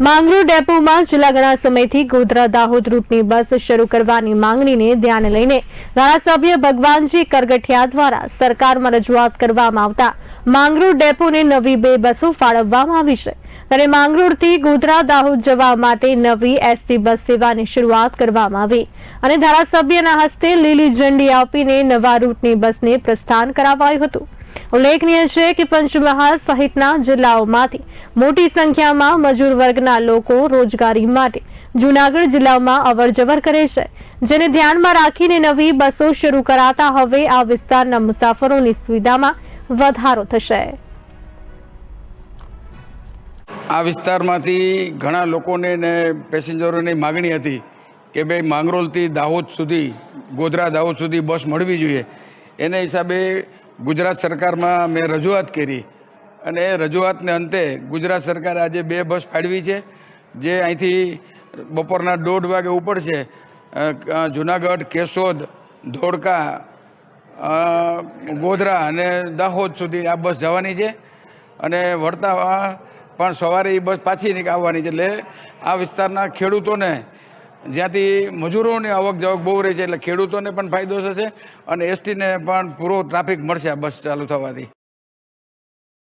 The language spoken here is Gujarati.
માંગરોળ ડેપોમાં છેલ્લા ઘણા સમયથી ગોધરા દાહોદ રૂટની બસ શરૂ કરવાની માંગણીને ધ્યાને લઈને ધારાસભ્ય ભગવાનજી કરગઠિયા દ્વારા સરકારમાં રજૂઆત કરવામાં આવતા માંગરોળ ડેપોને નવી બે બસો ફાળવવામાં આવી છે. ત્યારે માંગરોળથી ગોધરા દાહોદ જવા માટે નવી એસટી બસ સેવાની શરૂઆત કરવામાં આવી અને ધારાસભ્યના હસ્તે લીલી ઝંડી આપીને નવા રૂટની બસને પ્રસ્થાન કરાવાયું હતું. ઉલ્લેખનીય છે કે પંચમહાલ સહિતના જિલ્લાઓમાંથી મોટી સંખ્યામાં મજૂર વર્ગના લોકો રોજગારી માટે જૂનાગઢ જિલ્લામાં અવરજવર કરે છે, જેને ધ્યાનમાં રાખીને નવી બસો શરૂ કરાતા હવે આ વિસ્તારના મુસાફરોની સુવિધામાં વધારો થશે. આ વિસ્તારમાંથી ઘણા લોકોને ને પેસેન્જરોની માગણી હતી કે ભાઈ માંગરોલથી દાહોદ સુધી, ગોધરા દાહોદ સુધી બસ મળવી જોઈએ. એને હિસાબે ગુજરાત સરકારમાં મેં રજૂઆત કરી અને એ રજૂઆતને અંતે ગુજરાત સરકારે આજે બે બસ ફાળવી છે, જે અહીંથી બપોરના દોઢ વાગે ઉપડશે. જુનાગઢ, કેશોદ, ધોળકા ગોધરા અને દાહોદ સુધી આ બસ જવાની છે. અને વળતા પણ સવારે એ બસ પાછી આવવાની છે. એટલે આ વિસ્તારના ખેડૂતોને જ્યાંથી મજૂરોની આવક જાવક બહુ રહી છે, એટલે ખેડૂતોને પણ ફાયદો થશે અને એસટીને પણ પૂરો ટ્રાફિક મળશે આ બસ ચાલુ થવાથી.